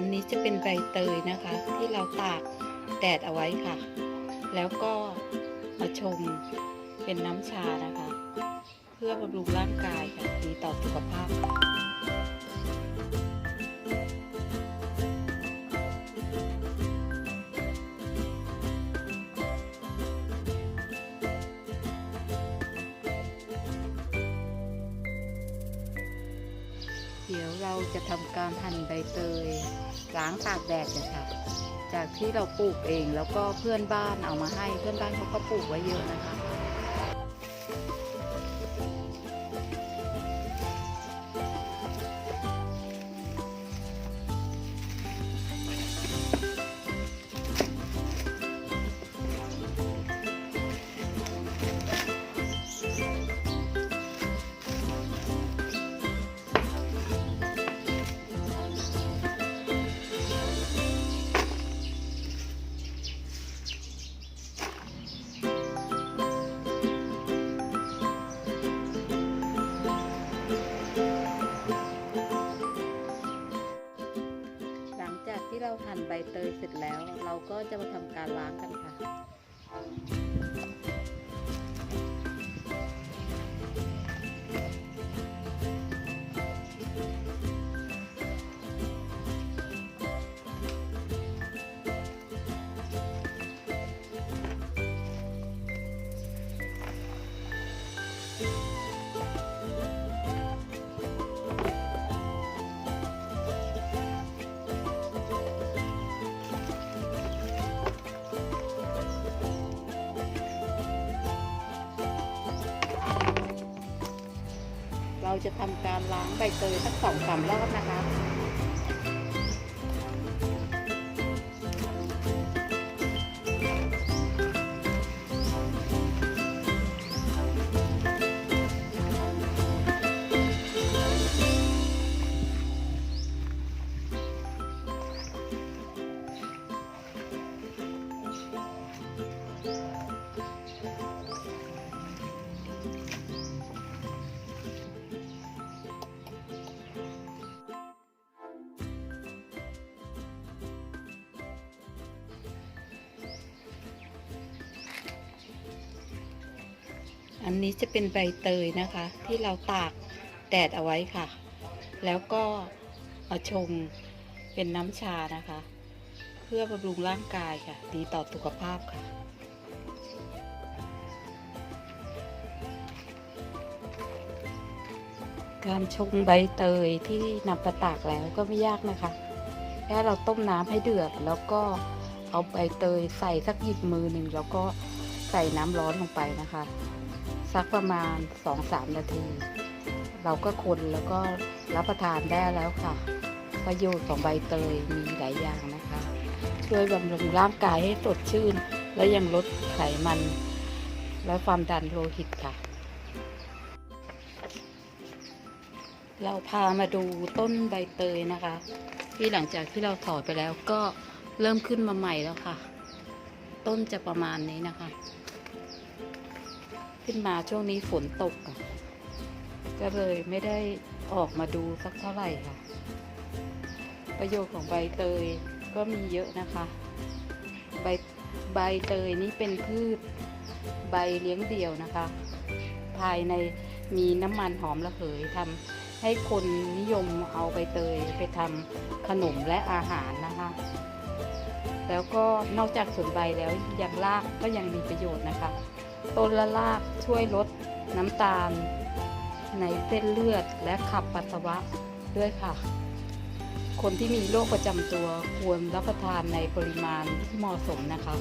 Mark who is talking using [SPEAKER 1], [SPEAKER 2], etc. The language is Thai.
[SPEAKER 1] อันนี้จะเป็นใบเตยนะคะ ที่เราตากแดดเอาไว้ค่ะ แล้วก็มาชงเป็นน้ำชานะคะ เพื่อบำรุงร่างกายค่ะดีต่อสุขภาพเดี๋ยวเราจะทำการหั่นใบเตย ล้างตากแดดนะค่ะจากที่เราปลูกเองแล้วก็เพื่อนบ้านเอามาให้เพื่อนบ้านเขาก็ปลูกไว้เยอะนะคะ ใบเตยเสร็จแล้ว เราก็จะมาทำการล้างกันค่ะ จะทำการล้างใบเตยสักสองสามรอบนะคะ อันนี้จะเป็นใบเตยนะคะ ที่เราตากแดดเอาไว้ค่ะ แล้วก็มาชงเป็นน้ำชานะคะ เพื่อบำรุงร่างกายค่ะ ดีต่อสุขภาพค่ะการชงใบเตยที่นำไปตากแล้วก็ไม่ยากนะคะ แค่เราต้มน้ำให้เดือด แล้วก็เอาใบเตยใส่สักหยิบมือหนึ่งแล้วก็ใส่น้ำร้อนลงไปนะคะ สักประมาณ 2-3 นาที เราก็คนแล้วก็รับประทานได้แล้วค่ะ ประโยชน์ของใบเตยมีหลายอย่างนะคะ ช่วยบำรุงร่างกายให้สดชื่น และยังลดไขมัน และความดันโลหิตค่ะ เราพามาดูต้นใบเตยนะคะ ที่หลังจากที่เราถอดไปแล้วก็เริ่มขึ้นมาใหม่แล้วค่ะ ต้นจะประมาณนี้นะคะ ขึ้นมาช่วงนี้ฝนตกอะก็เลยไม่ได้ออกมาดูสักเท่าไหร่ค่ะ ประโยชน์ของใบเตยก็มีเยอะนะคะ ใบใบเตยนี้เป็นพืชใบเลี้ยงเดี่ยวนะคะ ภายในมีน้ำมันหอมระเหยทำให้คนนิยมเอาใบเตยไปทำขนมและอาหารนะคะ แล้วก็นอกจากส่วนใบแล้วยังรากก็ยังมีประโยชน์นะคะ ต้นละลากช่วยลดน้ำตาล ในเส้นเลือดและขับปัสสาวะด้วยค่ะ คนที่มีโรคประจำตัวควรรับประทานในปริมาณที่เหมาะสมนะคะ